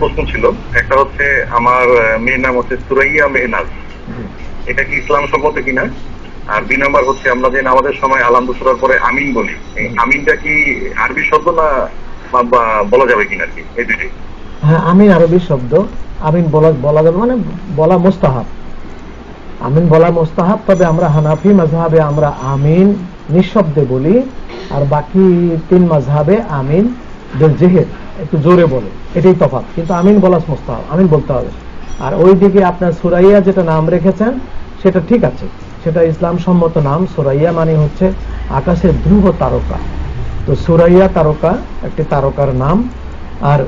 প্রশ্ন ছিল। একটা হচ্ছে আমার মেয়ের নাম হচ্ছে সুরাইয়া মেহনাজ। এটা কি ইসলাম সম্মত কিনা? আর দুই নাম্বার হচ্ছে আমরা যে আমাদের সময় আলামদু সুরার পরে আমিন বলি আমিনটা কি আরবি শব্দ না বলা যাবে কিনা আর কি? এই দুইটাই। হ্যাঁ আমিন আরবি শব্দ। আমিন বলা বলা যাবে মানে বলা মোস্তাহাব। আমিন বলা মোস্তাহাব তবে আমরা হানাফি মাঝহাবে আমরা আমিন নিঃশব্দে বলি আর বাকি তিন মাঝহাবে আমিন বেল জেহের একটু জোরে বলে এটাই তফাৎ। কিন্তু আমিন বলা মোস্তাহাব, আমিন বলতে হবে। আর ওইদিকে আপনার সুরাইয়া যেটা নাম রেখেছেন, সেটা ঠিক আছে। সেটা ইসলাম সম্মত নাম, সুরাইয়া মানে হচ্ছে আকাশের ধ্রুব তারকা। তো সুরাইয়া তারকা, একটি তারকার নাম। আর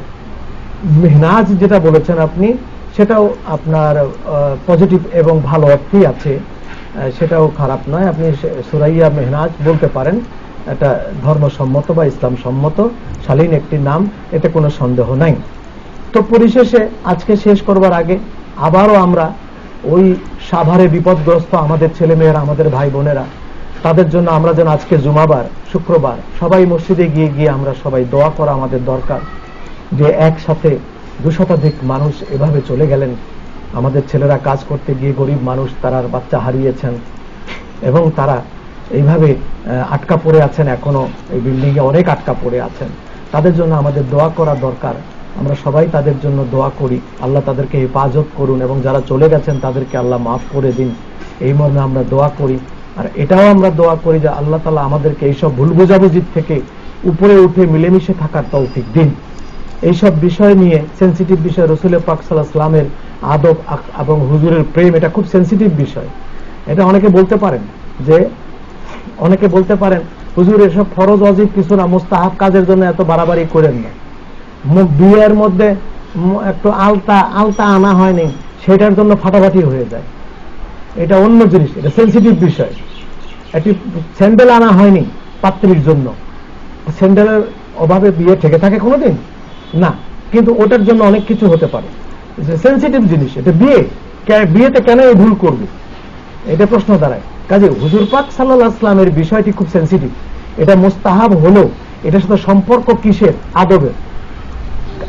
মেহনাজ যেটা বলেছেন আপনি, সেটাও আপনার পজিটিভ এবং ভালো অর্থই আছে। সেটাও খারাপ নয়। আপনি সুরাইয়া, মেহনাজ বলতে পারেন। এটা ধর্মসম্মত বা ইসলাম সম্মত শালীন একটি নাম, এতে কোনো সন্দেহ নাই। তো পরিশেষে আজকে শেষ করবার আগে আবারও আমরা ওই সাভারে বিপদগ্রস্ত আমাদের ছেলেমেয়েরা, আমাদের ভাই বোনেরা তাদের জন্য আমরা যেন আজকে জুমাবার, শুক্রবার, সবাই মসজিদে গিয়ে গিয়ে আমরা সবাই দোয়া করা আমাদের দরকার যে একসাথে দুশতাধিক মানুষ এভাবে চলে গেলেন। আমাদের ছেলেরা কাজ করতে গিয়ে গরিব মানুষ, তারা বাচ্চা হারিয়েছেন এবং তারা এইভাবে আটকা পড়ে আছেন এখনও, এই বিল্ডিং এ অনেক আটকা পড়ে আছেন। তাদের জন্য আমাদের দোয়া করা দরকার। আমরা সবাই তাদের জন্য দোয়া করি। আল্লাহ তাদেরকে হেফাজত করুন এবং যারা চলে গেছেন, তাদেরকে আল্লাহ মাফ করে দিন। এই মর্মে আমরা দোয়া করি। আর এটাও আমরা দোয়া করি যে আল্লাহ তালা আমাদেরকে এইসব ভুল বোঝাবুঝির থেকে উপরে উঠে মিলেমিশে থাকার তৌফিক দিন। এইসব বিষয় নিয়ে সেন্সিটিভ বিষয় রসুল পাক সাল্লাহ সাল্লামের আদব এবং হুজুরের প্রেম, এটা খুব সেন্সিটিভ বিষয়। এটা অনেকে বলতে পারেন যে অনেকে বলতে পারেন, হুজুর, এসব ফরজ অজিব কিছু না, মুস্তাহাব কাজের জন্য এত বাড়াবাড়ি করেন না। মুখ বিয়ের মধ্যে একটু আলতা আলতা আনা হয়নি, সেটার জন্য ফাটাফাটি হয়ে যায়। এটা অন্য জিনিস, এটা সেন্সিটিভ বিষয়। একটি স্যান্ডেল আনা হয়নি পাত্রীর জন্য। স্যান্ডেলের অভাবে বিয়ে থেকে থাকে কোনোদিন? না, কিন্তু ওটার জন্য অনেক কিছু হতে পারে। সেন্সিটিভ জিনিস, এটা বিয়ে বিয়েতে কেন এই ভুল করবে? এটা প্রশ্ন দাঁড়ায়। কাজে হুজুর পাক সাল্লাহ আসলামের বিষয়টি খুব সেন্সিটিভ এটা মুস্তাহাব হলো এটার সাথে সম্পর্ক কিসের? আদবের।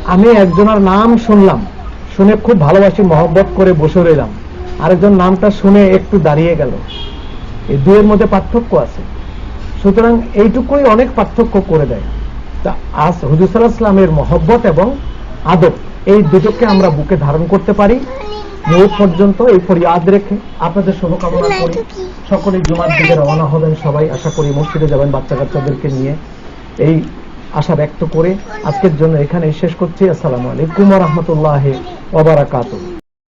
আমি একজনের নাম শুনলাম, শুনে খুব ভালোবাসি, মহব্বত করে বসে রইলাম। আরেকজন নামটা শুনে একটু দাঁড়িয়ে গেল। এই দুয়ের মধ্যে পার্থক্য আছে। সুতরাং এইটুকুই অনেক পার্থক্য করে দেয়। তা আজ হুজুর সাল্লাহ ইসলামের মহব্বত এবং আদব, এই দুটোকে আমরা বুকে ধারণ করতে পারি। মৌত পর্যন্ত এই ফরিয়াদ রেখে আপনাদের শুভকামনা করি। সকলে জুমার দিকে রওনা হবেন সবাই। আশা করি মসজিদে যাবেন বাচ্চা কাচ্চাদেরকে নিয়ে। এই আশা ব্যক্ত করে আজকের জন্য এখানে শেষ করছি। আসসালামু আলাইকুম রহমতুল্লাহ ওবারাকাতুহ